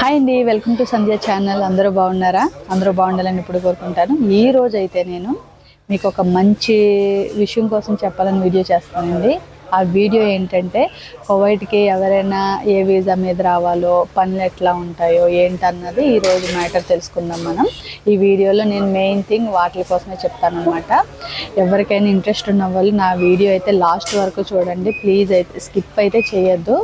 Hi అండి welcome to Sandhya channel. అందరూ బాగున్నారా? అందరూ బాగుండాలని ఇప్పుడు కోరుకుంటాను. ఈ రోజు అయితే నేను మీకు ఒక మంచి విషయం కోసం చెప్పాలని వీడియో చేస్తానండి. ఆ వీడియో ఏంటంటే కువైట్కి ఎవరైనా ఏ వీసా మీద రావాలో పనులు ఎట్లా ఉంటాయో ఏంటన్నది ఈరోజు మ్యాటర్ తెలుసుకుందాం మనం. ఈ వీడియోలో నేను మెయిన్ థింగ్ వాటి కోసమే చెప్తానమాట ఎవరికైనా ఇంట్రెస్ట్ ఉన్న వాళ్ళు నా వీడియో అయితే లాస్ట్ వరకు చూడండి. ప్లీజ్ అయితే స్కిప్ అయితే చేయొద్దు.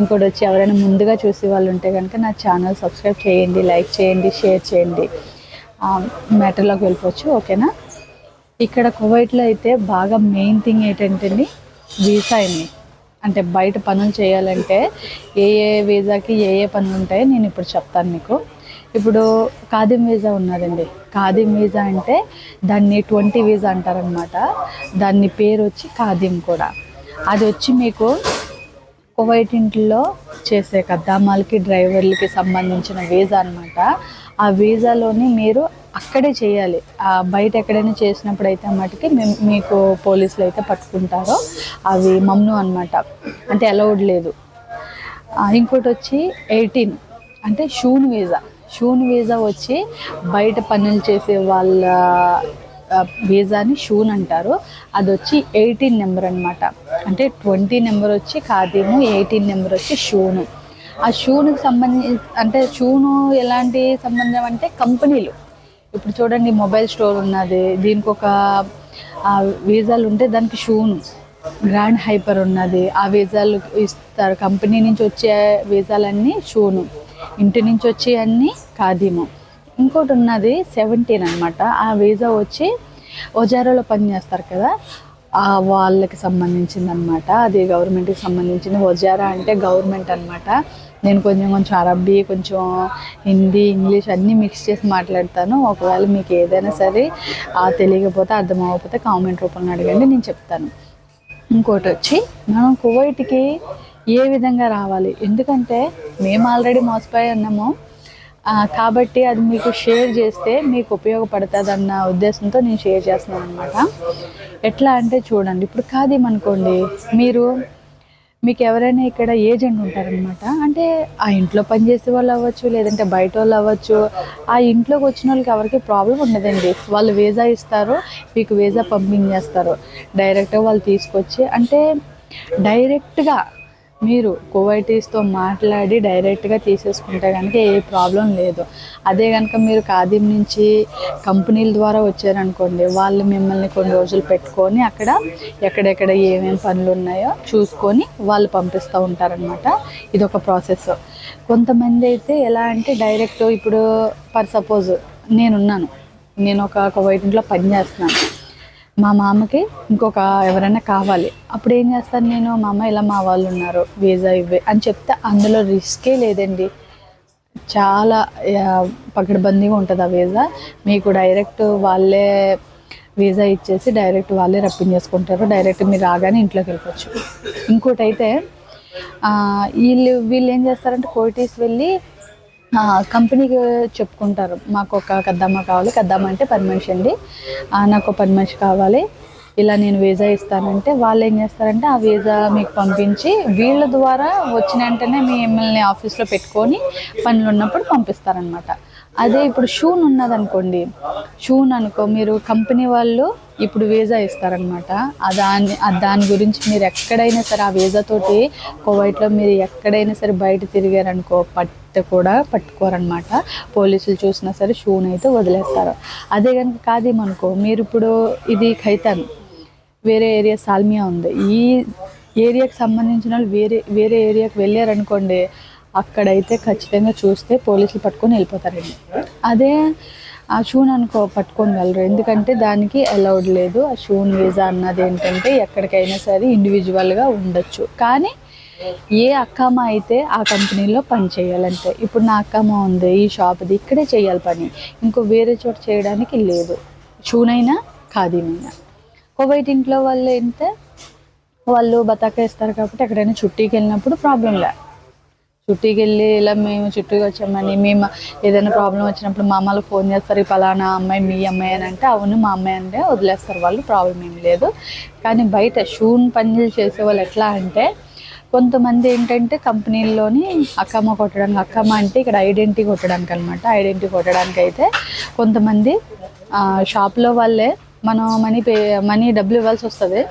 ఇంకోటి వచ్చి ఎవరైనా ముందుగా చూసే వాళ్ళు ఉంటే కనుక నా ఛానల్ సబ్స్క్రైబ్ చేయండి లైక్ చేయండి షేర్ చేయండి. మ్యాటర్లోకి వెళ్ళిపోవచ్చు ఓకేనా? ఇక్కడ కువైట్లో అయితే బాగా మెయిన్ థింగ్ ఏంటంటే వీసా అండి. అంటే బయట పనులు చేయాలంటే ఏ ఏ వీసాకి ఏ ఏ పనులు ఉంటాయో నేను ఇప్పుడు చెప్తాను మీకు. ఇప్పుడు ఖాదీం వీసా ఉన్నదండి. ఖాదీం వీసా అంటే దాన్ని ట్వంటీ వీసా అంటారనమాట దాన్ని పేరు వచ్చి ఖాదీం కూడా. అది వచ్చి మీకు కువైటింట్లో చేసే కద్దామాలకి డ్రైవర్లకి సంబంధించిన వీసా అనమాట ఆ వీసాలోని మీరు అక్కడే చేయాలి. బయట ఎక్కడైనా చేసినప్పుడు అయితే మటుకి మేము మీకు పోలీసులు అయితే పట్టుకుంటారో. అవి మమ్ను అనమాట అంటే అలౌడ్ లేదు. ఇంకోటి వచ్చి ఎయిటీన్. అంటే షూన్ వీసా. షూన్ వీసా వచ్చి బయట పనులు చేసే వాళ్ళ వీజాని షూన్ అంటారు. అది వచ్చి ఎయిటీన్ నెంబర్ అనమాట అంటే ట్వంటీ నెంబర్ వచ్చి ఖాదీము ఎయిటీన్ నెంబర్ వచ్చి షూను. ఆ షూనుకి సంబంధించి అంటే షూను ఎలాంటి సంబంధం అంటే కంపెనీలు. ఇప్పుడు చూడండి మొబైల్ స్టోర్ ఉన్నది దీనికి ఒక వీజాలు ఉంటే దానికి షూను. గ్రాండ్ హైపర్ ఉన్నది ఆ వీజాలు ఇస్తారు. కంపెనీ నుంచి వచ్చే వీజాలన్నీ షూను. ఇంటి నుంచి వచ్చే అన్నీ ఖాదీము. ఇంకోటి ఉన్నది సెవెంటీన్ అనమాట ఆ వీసా వచ్చి ఒజారోలో పని చేస్తారు కదా ఆ వాళ్ళకి సంబంధించింది అనమాట అది గవర్నమెంట్కి సంబంధించింది. ఒజారా అంటే గవర్నమెంట్ అనమాట నేను కొంచెం కొంచెం అరబ్బీ కొంచెం హిందీ ఇంగ్లీష్ అన్నీ మిక్స్ చేసి మాట్లాడతాను. ఒకవేళ మీకు ఏదైనా సరే ఆ తెలియకపోతే అర్థం అవ్వకపోతే కామెంట్ రూపంలో అడగండి నేను చెప్తాను. ఇంకోటి వచ్చి మనం కువైట్కి ఏ విధంగా రావాలి? ఎందుకంటే మేము ఆల్రెడీ మోసపోయి ఉన్నాము. కాబట్టి అది మీకు షేర్ చేస్తే మీకు ఉపయోగపడుతుంది అన్న ఉద్దేశంతో నేను షేర్ చేస్తున్నాను అనమాట ఎట్లా అంటే చూడండి ఇప్పుడు కాదేమనుకోండి మీరు మీకు ఎవరైనా ఇక్కడ ఏజెంట్ ఉంటారనమాట అంటే ఆ ఇంట్లో పనిచేసే వాళ్ళు అవ్వచ్చు లేదంటే బయట వాళ్ళు అవ్వచ్చు ఆ ఇంట్లోకి వచ్చిన వాళ్ళకి ఎవరికి ప్రాబ్లం ఉండదండి. వాళ్ళు వీసా ఇస్తారు మీకు వీసా పంపించేస్తారు. డైరెక్ట్గా వాళ్ళు తీసుకొచ్చి అంటే డైరెక్ట్గా మీరు కువైటీస్తో మాట్లాడి డైరెక్ట్గా తీసేసుకుంటే కనుక ఏ ప్రాబ్లం లేదు. అదే కనుక మీరు ఖాదీం నుంచి కంపెనీల ద్వారా వచ్చారనుకోండి వాళ్ళు మిమ్మల్ని కొన్ని రోజులు పెట్టుకొని అక్కడ ఎక్కడెక్కడ ఏమేమి పనులు ఉన్నాయో చూసుకొని వాళ్ళు పంపిస్తూ ఉంటారనమాట ఇది ఒక ప్రాసెస్. కొంతమంది అయితే ఎలా అంటే డైరెక్ట్ ఇప్పుడు ఫర్ సపోజ్ నేనున్నాను. నేను ఒక కువైట్ ఇంట్లో పని చేస్తున్నాను మా మామకి ఇంకొక ఎవరైనా కావాలి. అప్పుడు ఏం చేస్తాను నేను మా అమ్మ ఇలా మా వాళ్ళు ఉన్నారు వీసా ఇవ్వే అని చెప్తే అందులో రిస్కే లేదండి. చాలా పకడ్బందీగా ఉంటుంది ఆ వీసా. మీకు డైరెక్ట్ వాళ్ళే వీసా ఇచ్చేసి డైరెక్ట్ వాళ్ళే రప్పించేసుకుంటారు డైరెక్ట్ మీరు రాగానే ఇంట్లోకి వెళ్ళిపోవచ్చు. ఇంకోటి అయితే వీళ్ళు వీళ్ళు ఏం చేస్తారంటే కోటీస్ వెళ్ళి కంపెనీకి చెప్పుకుంటారు. మాకు ఒక కద్దమ్మ కావాలి. కద్దమ్మ అంటే పర్మిషన్ అండి. నాకు పర్మిషన్ కావాలి. ఇలా నేను వీసా ఇస్తానంటే వాళ్ళు ఏం చేస్తారంటే ఆ వీసా మీకు పంపించి వీళ్ళ ద్వారా వచ్చిన వెంటనే మిమ్మల్ని ఆఫీస్లో పెట్టుకొని పనులు ఉన్నప్పుడు పంపిస్తారనమాట అదే ఇప్పుడు షూన్ ఉన్నదనుకోండి. షూన్ అనుకో మీరు కంపెనీ వాళ్ళు ఇప్పుడు వీసా ఇస్తారనమాట ఆ దాని గురించి మీరు ఎక్కడైనా సరే ఆ వీసా తోటి కువైట్లో మీరు ఎక్కడైనా సరే బయట తిరిగారనుకో పట్టు కూడా పట్టుకోరనమాట పోలీసులు చూసినా సరే షూని అయితే వదిలేస్తారు. అదే కనుక కాదేమనుకో మీరు ఇప్పుడు ఇది ఖైతాన్ వేరే ఏరియా సాల్మియా ఉంది. ఈ ఏరియాకి సంబంధించిన వాళ్ళు వేరే వేరే ఏరియాకి వెళ్ళారనుకోండి అక్కడైతే ఖచ్చితంగా చూస్తే పోలీసులు పట్టుకొని వెళ్ళిపోతారండి. అదే ఆ షూని అనుకో పట్టుకొని వెళ్ళరు. ఎందుకంటే దానికి అలౌడ్ లేదు. ఆ షూన్ వీసా అన్నది ఏంటంటే ఎక్కడికైనా సరే ఇండివిజువల్గా ఉండొచ్చు. కానీ ఏ అక్కమ్మ అయితే ఆ కంపెనీలో పని చేయాలంటే ఇప్పుడు నా అక్కమ్మ ఉంది ఈ షాప్ది ఇక్కడే చేయాలి పని. ఇంకో వేరే చోట చేయడానికి లేదు. షూనైనా ఖాదీమైనా కోవైట్ ఇంట్లో వాళ్ళు ఏంటంటే వాళ్ళు బతాకేస్తారు కాబట్టి ఎక్కడైనా చుట్టీకి వెళ్ళినప్పుడు ప్రాబ్లం లే. చుట్టీకి వెళ్ళి ఇలా మేము చుట్టూకి వచ్చామని మేము ఏదైనా ప్రాబ్లం వచ్చినప్పుడు మా అమ్మలు ఫోన్ చేస్తారు ఈ పలానా అమ్మాయి మీ అమ్మాయి అని అంటే అవును మా అమ్మాయి అంటే వదిలేస్తారు వాళ్ళు ప్రాబ్లం ఏం లేదు. కానీ బయట షూన్ పనులు చేసే వాళ్ళు ఎట్లా అంటే కొంతమంది ఏంటంటే కంపెనీల్లోని అక్కమ్మ కొట్టడానికి అక్కమ్మ అంటే ఇక్కడ ఐడెంటిటీ కొట్టడానికి అనమాట ఐడెంటిటీ కొట్టడానికి అయితే కొంతమంది షాప్లో వాళ్ళే మనం మనీ పే మనీ డబ్బులు ఇవ్వాల్సి వస్తుంది.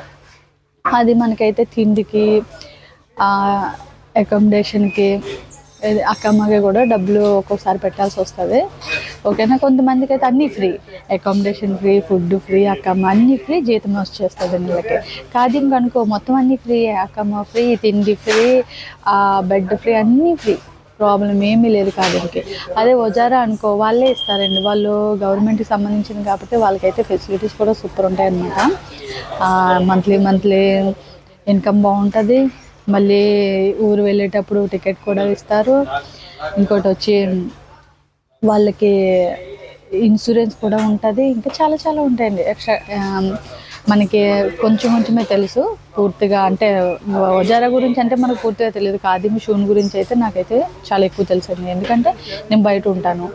అది మనకైతే తిండికి అకామిడేషన్కి అక్కమ్మకి కూడా డబ్బులు ఒక్కొక్కసారి పెట్టాల్సి వస్తుంది. ఓకేనా? కొంతమందికి అయితే అన్నీ free. Accommodation free food free Akkamma అన్నీ ఫ్రీ జీతం వచ్చేస్తుంది నెలకి కాదు కనుకో మొత్తం అన్నీ ఫ్రీ అక్కమ్మ ఫ్రీ తిండి ఫ్రీ బెడ్ ఫ్రీ అన్నీ ఫ్రీ. ప్రాబ్లం ఏమీ లేదు కాదంకి అదే వజారా అనుకో వాళ్ళే ఇస్తారండి. వాళ్ళు గవర్నమెంట్కి సంబంధించింది కాబట్టి వాళ్ళకైతే ఫెసిలిటీస్ కూడా సూపర్ ఉంటాయి అన్నమాట. మంత్లీ మంత్లీ ఇన్కమ్ బాగుంటుంది. మళ్ళీ ఊరు వెళ్ళేటప్పుడు టికెట్ కూడా ఇస్తారు. ఇంకోటి వచ్చి వాళ్ళకి ఇన్సూరెన్స్ కూడా ఉంటుంది. ఇంకా చాలా చాలా ఉంటాయండి. ఎక్స్ట్రా మనకి కొంచెం కొంచెమే తెలుసు. పూర్తిగా అంటే వజారా గురించి అంటే మనకు పూర్తిగా తెలియదు. కాదిమి షూన్ గురించి అయితే నాకైతే చాలా ఎక్కువ తెలిసింది ఎందుకంటే నేను బయట ఉంటాను.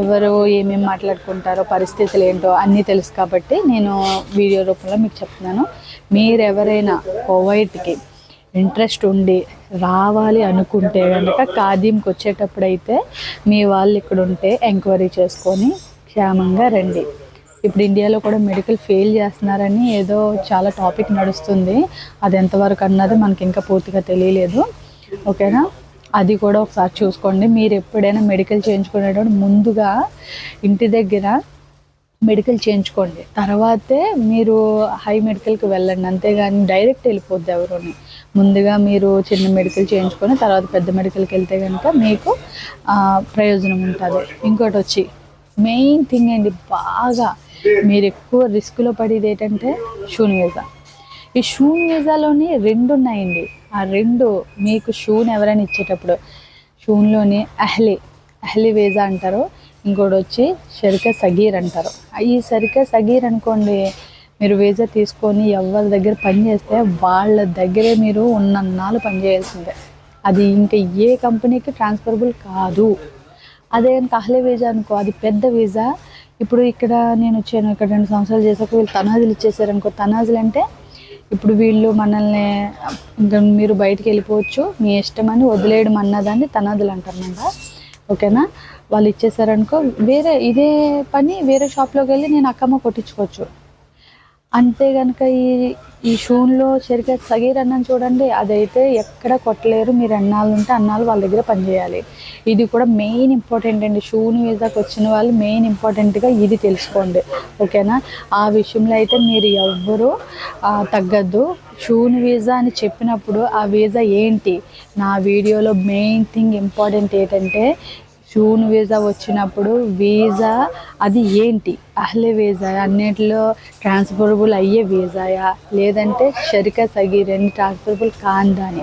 ఎవరు ఏమేమి మాట్లాడుకుంటారో పరిస్థితులు ఏంటో అన్నీ తెలుసు కాబట్టి నేను వీడియో రూపంలో మీకు చెప్తున్నాను. మీరు ఎవరైనా కోవైట్కి ఇంట్రెస్ట్ ఉండి రావాలి అనుకుంటే కనుక ఖాదీంకి వచ్చేటప్పుడైతే మీ వాళ్ళు ఇక్కడ ఉంటే ఎంక్వైరీ చేసుకొని క్షేమంగా రండి. ఇప్పుడు ఇండియాలో కూడా మెడికల్ ఫెయిల్ చేస్తున్నారని ఏదో చాలా టాపిక్ నడుస్తుంది. అది ఎంతవరకు అన్నది మనకి ఇంకా పూర్తిగా తెలియలేదు. ఓకేనా? అది కూడా ఒకసారి చూసుకోండి. మీరు ఎప్పుడైనా మెడికల్ చేయించుకునేటప్పుడు ముందుగా ఇంటి దగ్గర మెడికల్ చేయించుకోండి. తర్వాతే మీరు హై మెడికల్కి వెళ్ళండి. అంతేగాని డైరెక్ట్ వెళ్ళిపోద్ది ఎవరుని. ముందుగా మీరు చిన్న మెడికల్ చేయించుకొని తర్వాత పెద్ద మెడికల్కి వెళ్తే కనుక మీకు ప్రయోజనం ఉంటుంది. ఇంకోటి వచ్చి మెయిన్ థింగ్ అండి బాగా మీరు ఎక్కువ రిస్క్లో పడేది ఏంటంటే షూన్ వీసా ఈ షూన్ వీసాలోని రెండు ఉన్నాయండి. ఆ రెండు మీకు షూన్ ఎవరైనా ఇచ్చేటప్పుడు షూన్లోని అహ్లీ అహ్లీ వీసా అంటారు. ఇంకోటి వచ్చి షరిక సగీర్ అంటారు. ఈ షరిక సగీర్ అనుకోండి మీరు వీసా తీసుకొని ఎవరి దగ్గర పని చేస్తే వాళ్ళ దగ్గరే మీరు ఉన్నన్నాళ్ళు పనిచేయాల్సిందే అది ఇంకా ఏ కంపెనీకి ట్రాన్స్ఫరబుల్ కాదు. అదే కహ్లే వీజా అనుకో అది పెద్ద వీసా ఇప్పుడు ఇక్కడ నేను వచ్చాను ఇక్కడ రెండు సంవత్సరాలు చేసాక వీళ్ళు తనాజులు ఇచ్చేసారు అనుకో తనాజులు అంటే ఇప్పుడు వీళ్ళు మనల్ని ఇంకా మీరు బయటికి వెళ్ళిపోవచ్చు మీ ఇష్టమని వదిలేయడం అన్నదాన్ని తనాదులు అంటారన్నమాట ఓకేనా? వాళ్ళు ఇచ్చేసారనుకో వేరే ఇదే పని వేరే షాప్లోకి వెళ్ళి నేను అక్కమ్మ కొట్టించుకోవచ్చు. అంతే కనుక ఈ ఈ షూన్లో సరిగ్గా సగీర్ అన్నం చూడండి అదైతే ఎక్కడ కొట్టలేరు. మీరు అన్నాళ్ళు ఉంటే అన్నాలు వాళ్ళ దగ్గర పనిచేయాలి. ఇది కూడా మెయిన్ ఇంపార్టెంట్ అండి. షూన్ వీసాకి వచ్చిన వాళ్ళు మెయిన్ ఇంపార్టెంట్గా ఇది తెలుసుకోండి. ఓకేనా? ఆ విషయంలో అయితే మీరు ఎవ్వరూ తగ్గద్దు. షూన్ వీసా అని చెప్పినప్పుడు ఆ వీసా ఏంటి? నా వీడియోలో మెయిన్ థింగ్ ఇంపార్టెంట్ ఏంటంటే షూన్ వీసా వచ్చినప్పుడు వీసా అది ఏంటి? అహ్లే వీసా అన్నిటిలో ట్రాన్స్ఫరబుల్ అయ్యే వీసాయా లేదంటే షరిక సగీర్ అని ట్రాన్స్ఫరబుల్ కాందా అని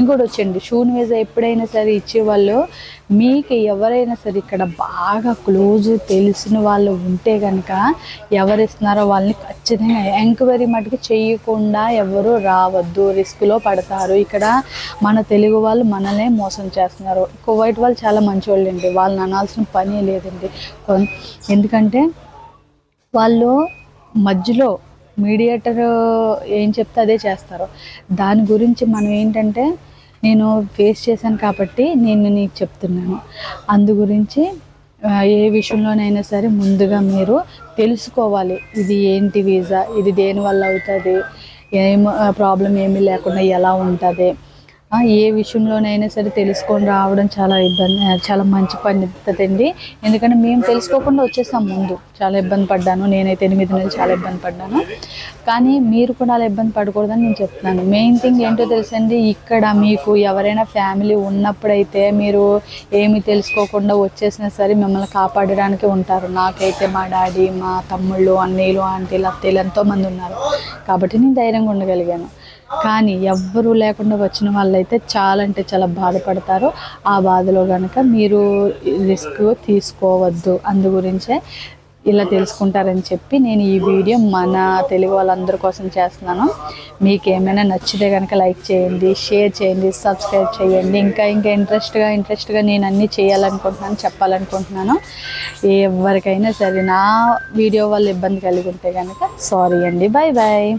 ఇంకోటి వచ్చండి షూన్ వీసా ఎప్పుడైనా సరే ఇచ్చేవాళ్ళు మీకు ఎవరైనా సరే ఇక్కడ బాగా క్లోజ్ తెలిసిన వాళ్ళు ఉంటే కనుక ఎవరు ఇస్తున్నారో వాళ్ళని ఖచ్చితంగా ఎంక్వైరీ మటుకు చేయకుండా ఎవరు రావద్దు రిస్క్లో పడతారు. ఇక్కడ మన తెలుగు వాళ్ళు మనలే మోసం చేస్తున్నారు. కువైట్ వాళ్ళు చాలా మంచివాళ్ళు అండి వాళ్ళని అనాల్సిన పని లేదండి. కొన్- ఎందుకంటే వాళ్ళు మధ్యలో మీడియేటర్ ఏం చెప్తే అదే చేస్తారు. దాని గురించి మనం ఏంటంటే నేను ఫేస్ చేశాను కాబట్టి నేను నీకు చెప్తున్నాను. అందు గురించి ఏ విషయంలోనైనా సరే ముందుగా మీరు తెలుసుకోవాలి. ఇది ఏంటి వీసా ఇది దేని వల్ల అవుతుంది? ఏం ప్రాబ్లం ఏమీ లేకుండా ఎలా ఉంటుంది? ఏ విషయంలోనైనా సరే తెలుసుకొని రావడం చాలా ఇబ్బంది చాలా మంచి పద్ధతి అండి ఎందుకంటే మేము తెలుసుకోకుండా వచ్చేసాం ముందు. చాలా ఇబ్బంది పడ్డాను. నేనైతే ఎనిమిది నెలలు చాలా ఇబ్బంది పడ్డాను. కానీ మీరు కూడా అలా ఇబ్బంది పడకూడదని నేను చెప్తున్నాను. మెయిన్ థింగ్ ఏంటో తెలుసండి ఇక్కడ మీకు ఎవరైనా ఫ్యామిలీ ఉన్నప్పుడైతే మీరు ఏమి తెలుసుకోకుండా వచ్చేసినా సరే మిమ్మల్ని కాపాడడానికి ఉంటారు. నాకైతే మా డాడీ మా తమ్ముళ్ళు అన్నయ్యలు ఆంటీలు అత్తయ్యలు ఎంతోమంది ఉన్నారు. కాబట్టి నేను ధైర్యంగా ఉండగలిగాను. కానీ ఎవ్వరూ లేకుండా వచ్చిన వాళ్ళైతే చాలా అంటే చాలా బాధపడతారు. ఆ బాధలో కనుక మీరు రిస్క్ తీసుకోవద్దు. అందు గురించే ఇలా తెలుసుకుంటారని చెప్పి నేను ఈ వీడియో మన తెలుగు వాళ్ళందరి కోసం చేస్తున్నాను. మీకు ఏమైనా నచ్చితే కనుక లైక్ చేయండి షేర్ చేయండి సబ్స్క్రైబ్ చేయండి. ఇంకా ఇంకా ఇంట్రెస్ట్గా ఇంట్రెస్ట్గా నేను అన్నీ చేయాలనుకుంటున్నాను చెప్పాలనుకుంటున్నాను. ఎవరికైనా సరే నా వీడియో వల్ల ఇబ్బంది కలిగి ఉంటే కనుక సారీ అండి. Bye bye